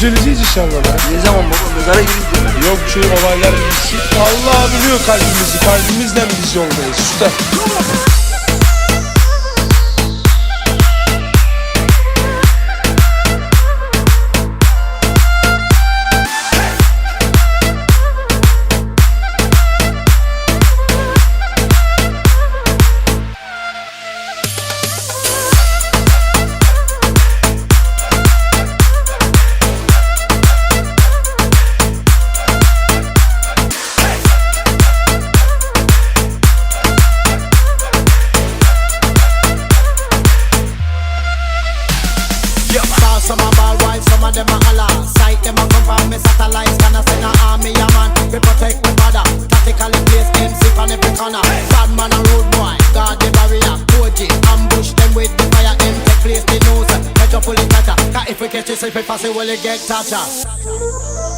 düzeleceğiz inşallah be. Ne zaman baba mezara girince Yok şu olaylar bitsin. Allah biliyor kalbimizi. Kalbimizden biz yoldayız. Usta. Saw some a ball wife, some of them a holla Sight them a come from me satellites Can I send a army, a man. We protect the border Tactically place safe on every corner. Bad man a road boy Guard the barrier. Koji, ambush them with the fire. Them take place, know sir Metro pull it tighter. Cause if we catch it, if it pass it, will get tighter